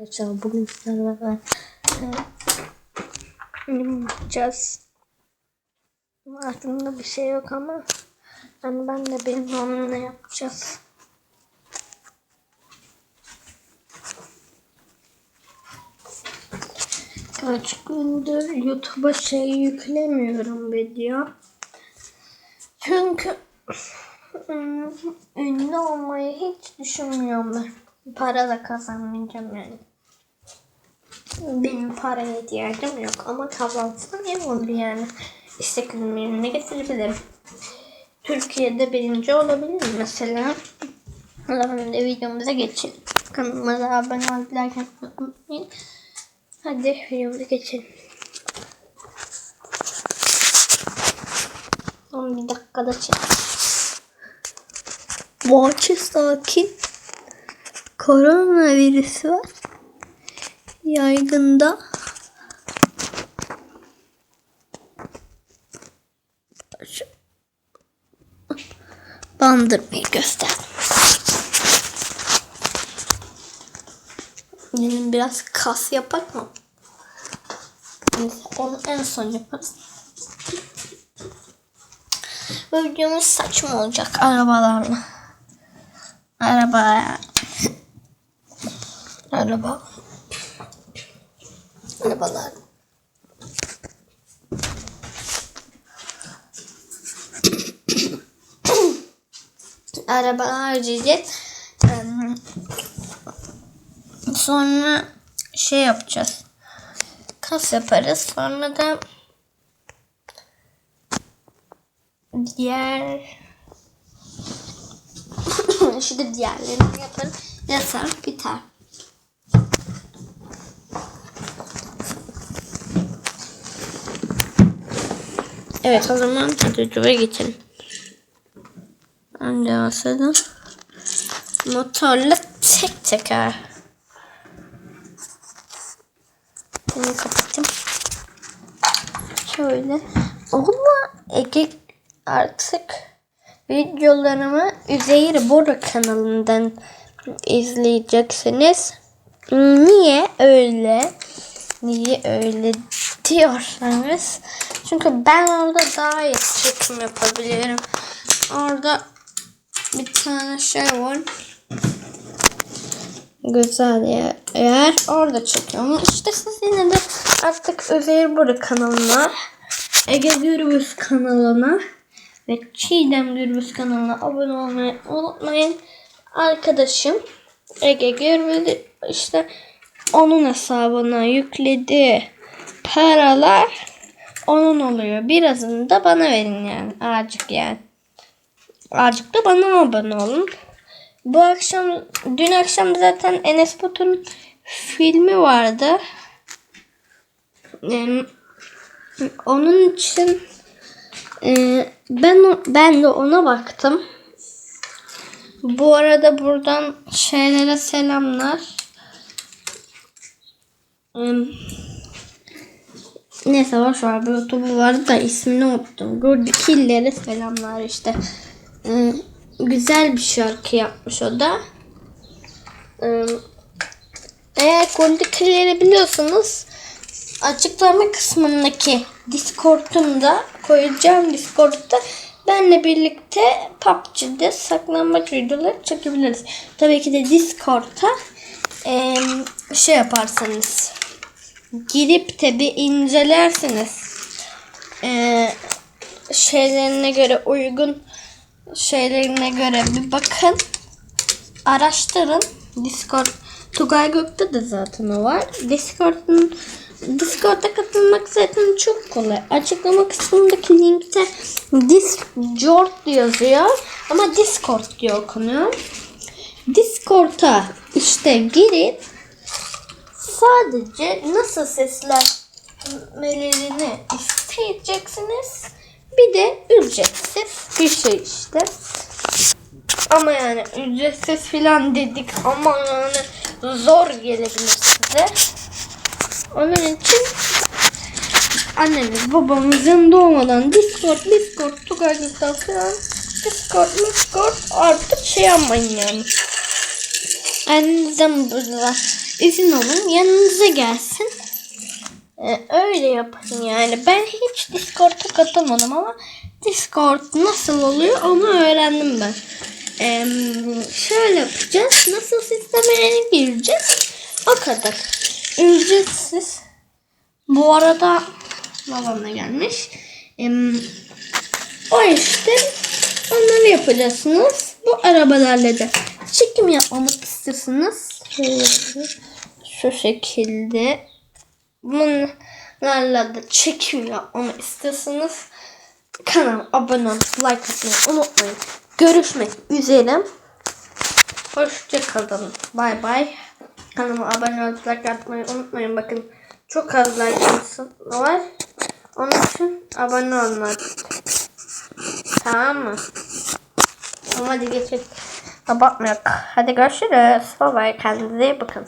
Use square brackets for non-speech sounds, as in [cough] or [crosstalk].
Arkadaşlar bugün sizlerle ne yapacağız? Aklımda bir şey yok ama yani ben de bilmiyorum ne yapacağız. Kaç gündür YouTube'a şey yüklemiyorum video. Çünkü ım, ünlü olmayı hiç düşünmüyorum. Para da kazanmayacağım yani. Benim paraya ihtiyacım yok ama kazansam iyi olur yani. İstediğim yerine getirebilirim. Türkiye'de birinci olabilirim mesela. O zaman da videomuza geçelim. Kanalıma da abone olup like unutmayın. Hadi videomuza geçelim. 11 dakikada çek. Boğaçı sakin. Koronavirüsü var. Yaygında. Bandırmayı göster. Benim biraz kas yapak mı? Onu en son yaparız. Videomuz saçma olacak arabalarla. Araba. Araba. Arabalar. Arabalar harcayacağız. Sonra şey yapacağız. Kas yaparız. Sonra da diğer [coughs] işte diğerlerini yaparız. Yazar biter. Evet o zaman videoya geçelim. Önce basalım. Motorla tek teker. Bunu kapatayım. Şöyle. Oğlum Ege artık videolarımı Üzeyir Bora kanalından izleyeceksiniz. Niye öyle? Niye öyle diyorsanız. Çünkü ben orada daha iyi çekim yapabilirim. Orada bir tane şey var. Güzel yer. Orada çekiyorum. İşte siz yine de artık Üzeyir Bora kanalına Ege Gürbüz kanalına ve Çiğdem Gürbüz kanalına abone olmayı unutmayın. Arkadaşım Ege Gürbüz işte onun hesabına yükledi paralar onun oluyor. Birazını da bana verin yani. Azıcık yani. Azıcık da bana abone olun. Bu akşam, dün akşam zaten Enes Batur'un filmi vardı. Yani onun için e, ben ben de ona baktım. Bu arada buradan şeylere selamlar. Em, Neyse boş ver bir YouTube'u vardı da ismini unuttum. Gördükillere selamlar işte. Ee, güzel bir şarkı yapmış o da. Ee, eğer Gördükilleri biliyorsanız açıklama kısmındaki Discord'umda koyacağım Discord'da benle birlikte PUBG'de saklanmaç videoları çekebiliriz. Tabii ki de Discord'a ee, şey yaparsanız girip de bir incelersiniz. Ee, şeylerine göre uygun şeylerine göre bir bakın. Araştırın. Discord Tugay Gök'te de zaten o var. Discord'un Discord'a katılmak zaten çok kolay. Açıklama kısmındaki linkte Discord yazıyor ama Discord diye okunuyor. Discord'a işte girin sadece nasıl seslenmelerini isteyeceksiniz. Bir de ücretsiz bir şey işte. Ama yani ücretsiz filan dedik ama yani zor gelebilir size. Onun için anneniz babamızın doğmadan Discord, Discord, Tugay'dan falan Discord, Discord artık şey yapmayın yani. Annenizden burada izin alın yanınıza gelsin. Ee, öyle yapın yani. Ben hiç Discord'a katılmadım ama Discord nasıl oluyor onu öğrendim ben. Ee, şöyle yapacağız. Nasıl sistemine gireceğiz? O kadar. Ücretsiz. Bu arada babam da gelmiş. Ee, o işte onları yapacaksınız. Bu arabalarla da çekim yapmamak istiyorsunuz. Şöyle şu şekilde bunlarla da çekim yapmamı istiyorsanız kanala abone olup like atmayı unutmayın. Görüşmek üzere. Hoşçakalın. Bay bay. Kanalıma abone olup like atmayı unutmayın. Bakın çok az like var. Onun için abone olun Tamam mı? Tamam hadi geçelim. Kapatmıyor. Hadi görüşürüz. Bye bye. Kendinize iyi bakın.